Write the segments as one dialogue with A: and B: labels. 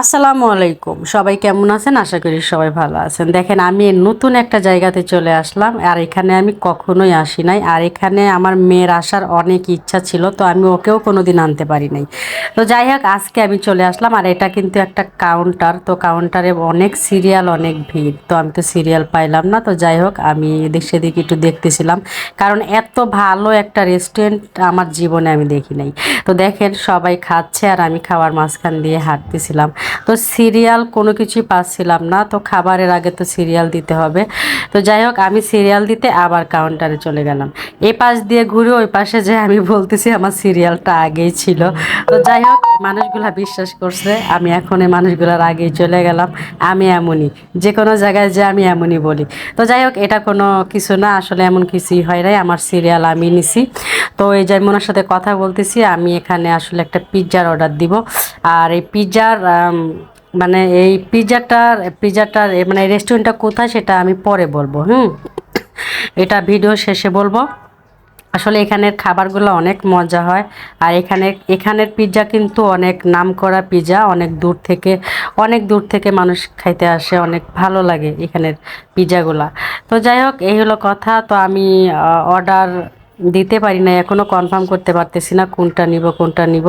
A: আসসালামু আলাইকুম। সবাই কেমন আছেন? আশা করি সবাই ভালো আছেন। দেখেন, আমি নতুন একটা জায়গাতে চলে আসলাম আর এখানে আমি কখনোই আসি নাই। আর এখানে আমার মেয়ের আসার অনেক ইচ্ছা ছিল, তো আমি ওকেও কোনো দিন আনতে পারি নাই। তো যাই হোক, আজকে আমি চলে আসলাম আর এটা কিন্তু একটা কাউন্টার তো কাউন্টারে অনেক সিরিয়াল অনেক ভিড়। তো আমি তো সিরিয়াল পাইলাম না। তো যাই হোক, আমি এদিক সেদিক একটু দেখতেছিলাম। কারণ এত ভালো একটা রেস্টুরেন্ট আমার জীবনে আমি দেখি নাই। তো দেখেন, সবাই খাচ্ছে আর আমি খাওয়ার মাঝখান দিয়ে হাঁটতেছিলাম। তো সিরিয়াল কোনো কিছুই পাচ্ছিলাম না। তো খাবারের আগে তো সিরিয়াল দিতে হবে। তো যাই হোক, আমি সিরিয়াল দিতে আবার কাউন্টারে চলে গেলাম। এই পাশ দিয়ে ঘুরে ওই পাশে যে আমি বলতেছি, আমার সিরিয়ালটা আগেই ছিল। তো যাই হোক মানুষগুলা বিশ্বাস করছে, আমি এখন এই মানুষগুলোর আগেই চলে গেলাম। আমি এমনই, যে কোনো জায়গায় যে আমি এমনই বলি। তো যাই হোক, এটা কোনো কিছু না, আসলে এমন কিছুই হয় নাই। আমার সিরিয়াল আমি নিছি। তো এই যে আমি সাথে কথা বলতেছি, আমি এখানে আসলে একটা পিৎজার অর্ডার দিব। আর এই পিৎজার মানে এই পিৎজাটার এ মানে রেস্টুরেন্টটা কোথায় সেটা আমি পরে বলব, হুম? এটা ভিডিও শেষে বলব। আসলে এখানের খাবারগুলো অনেক মজা হয়, আর এখানে, এখানের পিৎজা কিন্তু অনেক নাম করা পিৎজা অনেক দূর থেকে, অনেক দূর থেকে মানুষ খাইতে আসে, অনেক ভালো লাগে এখানের পিৎজাগুলা তো যাই হোক, এই হলো কথা। তো আমি অর্ডার দিতে পারি না এখনও কনফার্ম করতে পারতেছি না কোনটা নিব কোনটা নিব।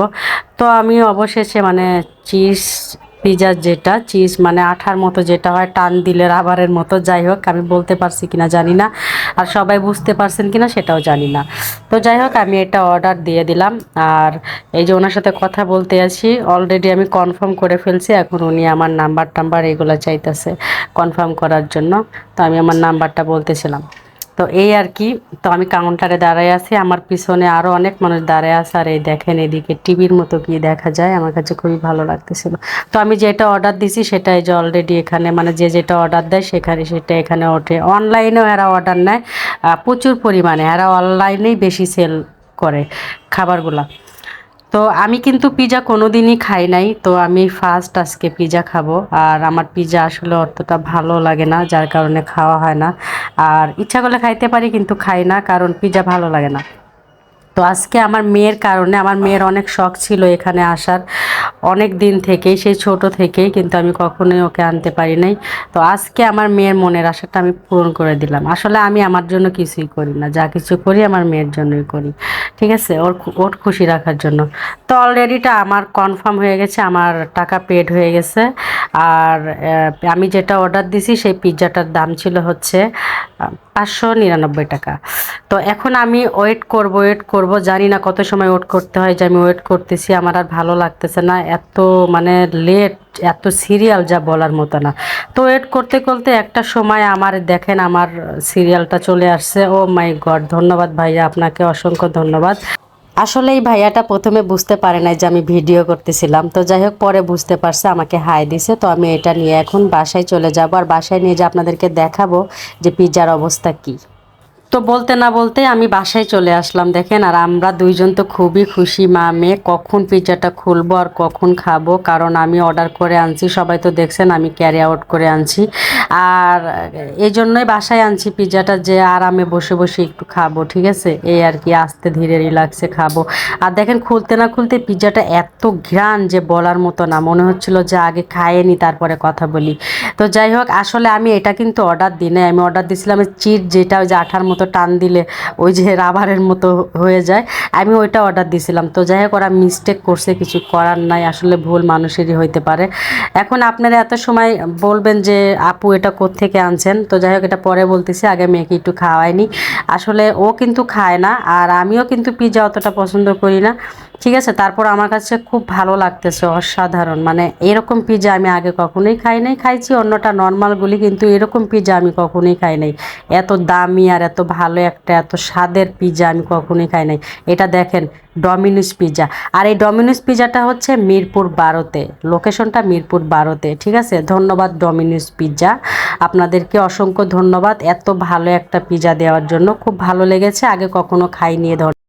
A: তো আমি অবশেষে মানে চিজ পিজার যেটা চিজ মানে আঠার মতো যেটা হয়, টান দিলে রাবারের মতো, যাই হোক, আমি বলতে পারছি কিনা জানি না। আর সবাই বুঝতে পারছেন কিনা সেটাও জানি না। তো যাই হোক, আমি এটা অর্ডার দিয়ে দিলাম। আর এই যে ওনার সাথে কথা বলতে আছি অলরেডি আমি কনফার্ম করে ফেলছি, এখন উনি আমার নাম্বার টাম্বার এগুলো চাইতেছে কনফার্ম করার জন্য। তো আমি আমার নাম্বারটা বলতেছিলাম। তো এই আর কি, তো আমি কাউন্টারে দাঁড়ায় আছি, আমার পিছনে আরও অনেক মানুষ দাঁড়ায় আছে, আর এই দেখেন এদিকে টিভির মতো কি দেখা যায়, আমার কাছে খুবই ভালো লাগতেছিল। তো আমি যেটা অর্ডার দিছি সেটাই যে অলরেডি এখানে মানে যে যেটা অর্ডার দেয় সেখানে সেটা এখানে ওঠে। অনলাইনেও এরা অর্ডার নেয় প্রচুর পরিমাণে, এরা অনলাইনেই বেশি সেল করে খাবারগুলা। তো আমি কিন্তু পিজা কোনো দিনই খাই নাই। তো আমি ফার্স্ট আজকে পিজা খাব। আর আমার পিজা আসলে অতটা ভালো লাগে না, যার কারণে খাওয়া হয় না। আর ইচ্ছা করলে খাইতে পারি, কিন্তু খাই না, কারণ পিজা ভালো লাগে না। তো আজকে আমার মেয়ের কারণে, আমার মেয়ের অনেক শখ ছিল এখানে আসার। অনেক দিন থেকেই সেই ছোট থেকেই, কিন্তু আমি কখনোই ওকে আনতে পারি নাই। তো আজকে আমার মেয়ের মনের আশাটা আমি পূরণ করে দিলাম। আসলে আমি আমার জন্য কিছুই করি না। যা কিছু করি, আমার মেয়ের জন্যই করি। ঠিক আছে? ওর ওর খুশি রাখার জন্য। তো অলরেডিটা আমার কনফার্ম হয়ে গেছে, আমার টাকা পেড হয়ে গেছে। আর আমি যেটা অর্ডার দিছি, সেই পিৎজাটার দাম ছিল হচ্ছে পাঁচশো নিরানব্বই টাকা। তো এখন আমি ওয়েট করব ওয়েট করব। জানি না কত সময় ওয়েট করতে হয়, যে আমি ওয়েট করতেছি, আমার আর ভালো লাগতেছে না। এত মানে লেট এত সিরিয়াল যা বলার মতো না। তো ওয়েট করতে করতে একটা সময় আমার, দেখেন আমার সিরিয়ালটা চলে আসছে। ও মাই গড ধন্যবাদ ভাইয়া, আপনাকে অসংখ্য ধন্যবাদ। আসলে এই ভাইয়াটা প্রথমে বুঝতে পারে নাই যে আমি ভিডিও করতেছিলাম। তো যাই হোক, পরে বুঝতে পারছে, আমাকে হাই দিছে। তো আমি এটা নিয়ে এখন বাসায় চলে যাব। আর বাসায় নিয়ে যে আপনাদেরকে দেখাবো যে পিৎজার অবস্থা কী। তো বলতে না বলতে আমি বাসায় চলে আসলাম, দেখেন। আর আমরা দুইজন তো খুবই খুশি, মা, মেয়ে, কখন পিৎজাটা খুলবো আর কখন খাব, কারণ আমি অর্ডার করে আনছি। সবাই তো দেখছেন, আমি ক্যারি আউট করে আনছি। আর এই জন্যই বাসায় আনছি পিৎজাটা যে আরামে বসে বসে একটু খাব, ঠিক আছে? এই আর কি, আস্তে ধীরে রিল্যাক্সে খাব। আর দেখেন, খুলতে না খুলতে পিৎজাটা এত ঘ্রাণ যে বলার মতো না, মনে হচ্ছিল যে আগে খাইনি, তারপরে কথা বলি। তো যাই হোক, আসলে আমি এটা কিন্তু অর্ডার দিই নাই। আমি অর্ডার দিয়েছিলাম চিট যেটা, ওই যে আঠার মতো টান দিলে ওই যে রাবারের মতো হয়ে যায়। আমি ওইটা অর্ডার দিয়েছিলাম তো যাই হোক, ওরা মিস্টেক করছে, কিছু করার নাই। আসলে ভুল মানুষেরই হইতে পারে। এখন আপনারা এত সময় বলবেন যে, আপু, এটা থেকে আনছেন? তো যাই হোক, এটা পরে বলতেছি। আগে মেয়েকে একটু খাওয়াইনি আসলে ও কিন্তু খায় না, আর আমিও কিন্তু পিজা অতটা পছন্দ করি না। ঠিক আছে, তারপর আমার কাছে খুব ভালো লাগতেছে, অসাধারণ। মানে এরকম পিজা আমি আগে কখনোই খাই নাই, খাইছি অন্যটা নর্মালগুলি কিন্তু এরকম পিৎজা আমি কখনোই খাই নাই। এত দামি আর এত ভালো একটা, এত স্বাদের পিৎজা আমি কখনোই খাই নাই। এটা দেখেন ডমিনোস পিৎজা আর এই ডমিনোস পিৎজাটা হচ্ছে মিরপুর বারোতে। লোকেশনটা মিরপুর বারোতে, ঠিক আছে? ধন্যবাদ ডমিনোস পিৎজা আপনাদেরকে অসংখ্য ধন্যবাদ এত ভালো একটা পিৎজা দেওয়ার জন্য। খুব ভালো লেগেছে, আগে কখনো খাইনি ধরনের।